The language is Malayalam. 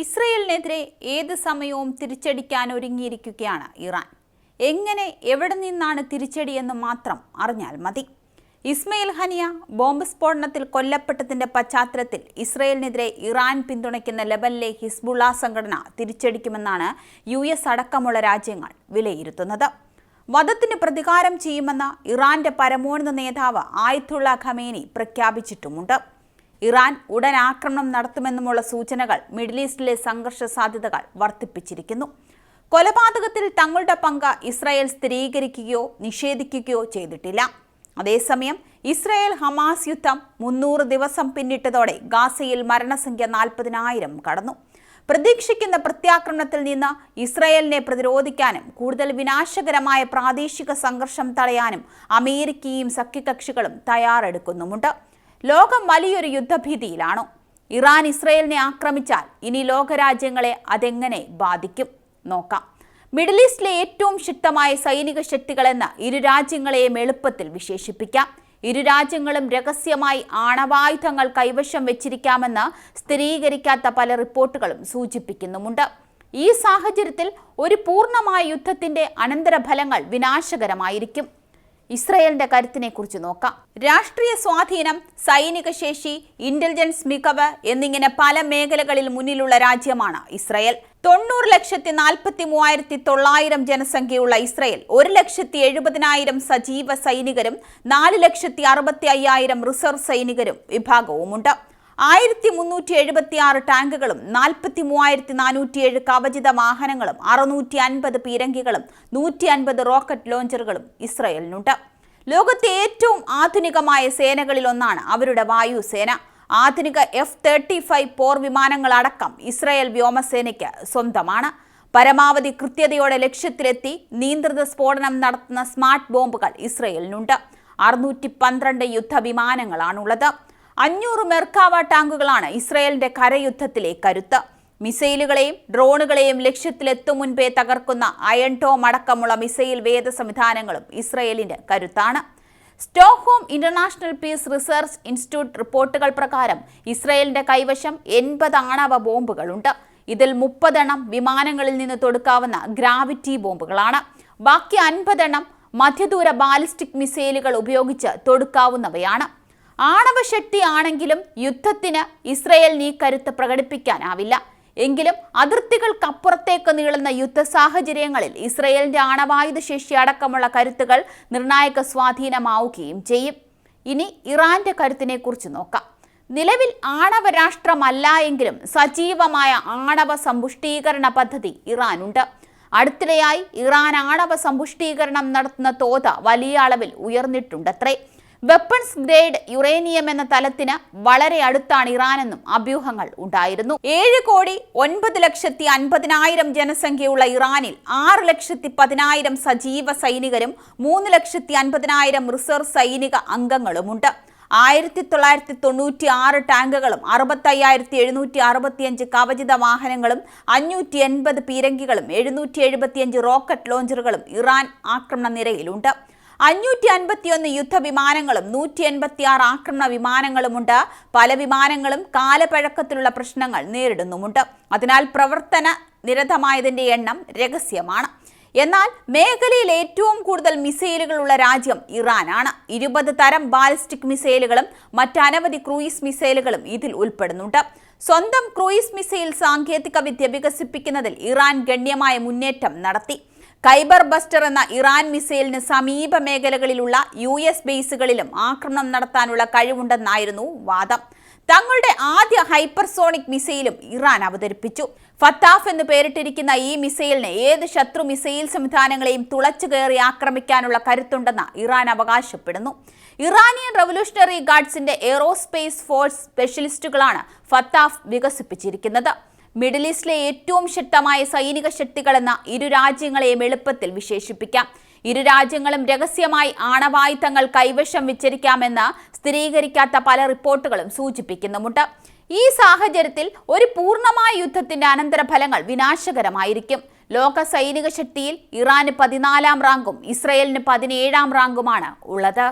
ഇസ്രയേലിനെതിരെ ഏത് സമയവും തിരിച്ചടിക്കാൻ ഒരുങ്ങിയിരിക്കുകയാണ് ഇറാൻ. എങ്ങനെ എവിടെ നിന്നാണ് തിരിച്ചടിയെന്ന് മാത്രം അറിഞ്ഞാൽ മതി. ഇസ്മയിൽ ഹനിയ ബോംബ് സ്ഫോടനത്തിൽ കൊല്ലപ്പെട്ടതിന്റെ പശ്ചാത്തലത്തിൽ ഇസ്രയേലിനെതിരെ ഇറാൻ പിന്തുണയ്ക്കുന്ന ലെബനിലെ ഹിസ്ബുള്ള സംഘടന തിരിച്ചടിക്കുമെന്നാണ് യു എസ് അടക്കമുള്ള രാജ്യങ്ങൾ വിലയിരുത്തുന്നത്. വധത്തിന് പ്രതികാരം ചെയ്യുമെന്ന് ഇറാന്റെ പരമോന്നത നേതാവ് ആയത്തുള്ള ഖമേനി പ്രഖ്യാപിച്ചിട്ടുമുണ്ട്. ഇറാൻ ഉടൻ ആക്രമണം നടത്തുമെന്നുമുള്ള സൂചനകൾ മിഡിൽ ഈസ്റ്റിലെ സംഘർഷ സാധ്യതകൾ വർദ്ധിപ്പിച്ചിരിക്കുന്നു. കൊലപാതകത്തിൽ തങ്ങളുടെ പങ്ക് ഇസ്രായേൽ സ്ഥിരീകരിക്കുകയോ നിഷേധിക്കുകയോ ചെയ്തിട്ടില്ല. അതേസമയം ഇസ്രായേൽ ഹമാസ് യുദ്ധം മുന്നൂറ് ദിവസം പിന്നിട്ടതോടെ ഗാസയിൽ മരണസംഖ്യ നാൽപ്പതിനായിരം കടന്നു. പ്രതീക്ഷിക്കുന്ന പ്രത്യാക്രമണത്തിൽ നിന്ന് ഇസ്രായേലിനെ പ്രതിരോധിക്കാനും കൂടുതൽ വിനാശകരമായ പ്രാദേശിക സംഘർഷം തടയാനും അമേരിക്കയും സഖ്യകക്ഷികളും തയ്യാറെടുക്കുന്നുമുണ്ട്. ലോകം വലിയൊരു യുദ്ധഭീതിയിലാണോ? ഇറാൻ ഇസ്രയേലിനെ ആക്രമിച്ചാൽ ഇനി ലോകരാജ്യങ്ങളെ അതെങ്ങനെ ബാധിക്കും? നോക്കാം. മിഡിൽ ഈസ്റ്റിലെ ഏറ്റവും ശക്തമായ സൈനിക ശക്തികളെന്ന് ഇരു രാജ്യങ്ങളെയും എളുപ്പത്തിൽ വിശേഷിപ്പിക്കാം. ഇരു രാജ്യങ്ങളും രഹസ്യമായി ആണവായുധങ്ങൾ കൈവശം വെച്ചിരിക്കാമെന്ന് സ്ഥിരീകരിക്കാത്ത പല റിപ്പോർട്ടുകളും സൂചിപ്പിക്കുന്നുമുണ്ട്. ഈ സാഹചര്യത്തിൽ ഒരു പൂർണമായ യുദ്ധത്തിന്റെ അനന്തരഫലങ്ങൾ വിനാശകരമായിരിക്കും. ഇസ്രയേലിന്റെ കരുത്തിനെ കുറിച്ച് നോക്കാം. രാഷ്ട്രീയ സ്വാധീനം സൈനിക ശേഷി ഇന്റലിജൻസ് മികവ് എന്നിങ്ങനെ പല മേഖലകളിൽ മുന്നിലുള്ള രാജ്യമാണ് ഇസ്രയേൽ. തൊണ്ണൂറ് ലക്ഷത്തി നാൽപ്പത്തി മൂവായിരത്തി തൊള്ളായിരം ജനസംഖ്യയുള്ള ഇസ്രയേൽ ഒരു ലക്ഷത്തി എഴുപതിനായിരം സജീവ സൈനികരും നാല് ലക്ഷത്തി അറുപത്തി അയ്യായിരം റിസർവ് സൈനികരും വിഭാഗവുമുണ്ട്. ആയിരത്തി മുന്നൂറ്റി എഴുപത്തി ആറ് ടാങ്കുകളും നാൽപ്പത്തി മൂവായിരത്തി നാനൂറ്റിയേഴ് കവചിത വാഹനങ്ങളും അറുന്നൂറ്റി അൻപത് പീരങ്കികളും നൂറ്റി അൻപത് റോക്കറ്റ് ലോഞ്ചറുകളും ഇസ്രയേലിനുണ്ട്. ലോകത്തെ ഏറ്റവും ആധുനികമായ സേനകളിലൊന്നാണ് അവരുടെ വായുസേന. ആധുനിക എഫ് തേർട്ടി ഫൈവ് പോർ വിമാനങ്ങളടക്കം ഇസ്രയേൽ വ്യോമസേനയ്ക്ക് സ്വന്തമാണ്. പരമാവധി കൃത്യതയോടെ ലക്ഷ്യത്തിലെത്തി നിയന്ത്രിത സ്ഫോടനം നടത്തുന്ന സ്മാർട്ട് ബോംബുകൾ ഇസ്രയേലിനുണ്ട്. അറുന്നൂറ്റി പന്ത്രണ്ട് യുദ്ധവിമാനങ്ങളാണുള്ളത്. അഞ്ഞൂറ് മെർക്കാവ ടാങ്കുകളാണ് ഇസ്രയേലിന്റെ കരയുദ്ധത്തിലെ കരുത്ത്. മിസൈലുകളെയും ഡ്രോണുകളെയും ലക്ഷ്യത്തിലെത്തും മുൻപേ തകർക്കുന്ന അയൺ ടോം അടക്കമുള്ള മിസൈൽ വേദ സംവിധാനങ്ങളും ഇസ്രയേലിന്റെ കരുത്താണ്. Stockholm international peace research institute റിപ്പോർട്ടുകൾ പ്രകാരം ഇസ്രയേലിന്റെ കൈവശം എൺപത് ആണവ ബോംബുകളുണ്ട്. ഇതിൽ മുപ്പതെണ്ണം വിമാനങ്ങളിൽ നിന്ന് തൊടുക്കാവുന്ന ഗ്രാവിറ്റി ബോംബുകളാണ്. ബാക്കി അൻപതെണ്ണം മധ്യദൂര ബാലിസ്റ്റിക് മിസൈലുകൾ ഉപയോഗിച്ച് തൊടുക്കാവുന്നവയാണ്. ആണവശക്തി ആണെങ്കിലും യുദ്ധത്തിന് ഇസ്രയേലിന് ഈ കരുത്ത് പ്രകടിപ്പിക്കാനാവില്ല. എങ്കിലും അതിർത്തികൾക്കപ്പുറത്തേക്ക് നീളുന്ന യുദ്ധ സാഹചര്യങ്ങളിൽ ഇസ്രയേലിന്റെ ആണവായുധ ശേഷി അടക്കമുള്ള കരുത്തുകൾ നിർണായക സ്വാധീനമാവുകയും ചെയ്യും. ഇനി ഇറാന്റെ കരുത്തിനെ കുറിച്ച് നോക്കാം. നിലവിൽ ആണവ രാഷ്ട്രമല്ല എങ്കിലും സജീവമായ ആണവ സമ്പുഷ്ടീകരണ പദ്ധതി ഇറാനുണ്ട്. അടുത്തിടെയായി ഇറാൻ ആണവ സമ്പുഷ്ടീകരണം നടത്തുന്ന തോത വലിയ അളവിൽ ഉയർന്നിട്ടുണ്ടത്രേ. വെപ്പൺസ് ഗ്രേഡ് യുറേനിയം എന്ന തലത്തിന് വളരെ അടുത്താണ് ഇറാനെന്നും അഭ്യൂഹങ്ങൾ ഉണ്ടായിരുന്നു. ഏഴ് കോടി ഒൻപത് ലക്ഷത്തി അൻപതിനായിരം ജനസംഖ്യയുള്ള ഇറാനിൽ ആറ് ലക്ഷത്തി പതിനായിരം സജീവ സൈനികരും മൂന്ന് ലക്ഷത്തി അൻപതിനായിരം റിസർവ് സൈനിക അംഗങ്ങളുമുണ്ട്. ആയിരത്തി തൊള്ളായിരത്തി തൊണ്ണൂറ്റി ആറ് ടാങ്കുകളും അറുപത്തയ്യായിരത്തി എഴുന്നൂറ്റി അറുപത്തിയഞ്ച് കവചിത വാഹനങ്ങളും അഞ്ഞൂറ്റി എൺപത് പീരങ്കികളും എഴുന്നൂറ്റി എഴുപത്തിയഞ്ച് റോക്കറ്റ് ലോഞ്ചറുകളും ഇറാൻ ആക്രമണ നിരയിലുണ്ട്. അഞ്ഞൂറ്റി അൻപത്തിയൊന്ന് യുദ്ധവിമാനങ്ങളും നൂറ്റി എൺപത്തി ആറ് ആക്രമണ വിമാനങ്ങളുമുണ്ട്. പല വിമാനങ്ങളും കാലപ്പഴക്കത്തിലുള്ള പ്രശ്നങ്ങൾ നേരിടുന്നുമുണ്ട്. അതിനാൽ പ്രവർത്തന നിരതമായതിന്റെ എണ്ണം രഹസ്യമാണ്. എന്നാൽ മേഖലയിൽ ഏറ്റവും കൂടുതൽ മിസൈലുകളുള്ള രാജ്യം ഇറാനാണ്. ഇരുപത് തരം ബാലിസ്റ്റിക് മിസൈലുകളും മറ്റനവധി ക്രൂയിസ് മിസൈലുകളും ഇതിൽ ഉൾപ്പെടുന്നുണ്ട്. സ്വന്തം ക്രൂയിസ് മിസൈൽ സാങ്കേതിക വിദ്യ വികസിപ്പിക്കുന്നതിൽ ഇറാൻ ഗണ്യമായ മുന്നേറ്റം നടത്തി. കൈബർ ബസ്റ്റർ എന്ന ഇറാൻ മിസൈലിന് സമീപ മേഖലകളിലുള്ള യു എസ് ബേസുകളിലും ആക്രമണം നടത്താനുള്ള കഴിവുണ്ടെന്നായിരുന്നു വാദം. തങ്ങളുടെ ആദ്യ ഹൈപ്പർസോണിക് മിസൈലും ഇറാൻ അവതരിപ്പിച്ചു. ഫത്താഫ് എന്ന് പേരിട്ടിരിക്കുന്ന ഈ മിസൈലിന് ഏത് ശത്രു മിസൈൽ സംവിധാനങ്ങളെയും തുളച്ചു കയറി ആക്രമിക്കാനുള്ള കരുത്തുണ്ടെന്ന് ഇറാൻ അവകാശപ്പെടുന്നു. ഇറാനിയൻ റവല്യൂഷണറി ഗാർഡ്സിന്റെ എയറോസ്പേസ് ഫോഴ്സ് സ്പെഷ്യലിസ്റ്റുകളാണ് ഫത്താഫ് വികസിപ്പിച്ചിരിക്കുന്നത്. മിഡിൽ ഈസ്റ്റിലെ ഏറ്റവും ശക്തമായ സൈനിക ശക്തികളെന്ന ഇരു രാജ്യങ്ങളെയും എളുപ്പത്തിൽ വിശേഷിപ്പിക്കാം. ഇരു രാജ്യങ്ങളും രഹസ്യമായി ആണവായുധങ്ങൾ കൈവശം വെച്ചിരിക്കാമെന്ന് സ്ഥിരീകരിക്കാത്ത പല റിപ്പോർട്ടുകളും സൂചിപ്പിക്കുന്നുമുണ്ട്. ഈ സാഹചര്യത്തിൽ ഒരു പൂർണമായ യുദ്ധത്തിന്റെ അനന്തരഫലങ്ങൾ വിനാശകരമായിരിക്കും. ലോക സൈനിക ശക്തിയിൽ ഇറാന് പതിനാലാം റാങ്കും ഇസ്രയേലിന് പതിനേഴാം റാങ്കുമാണ് ഉള്ളത്.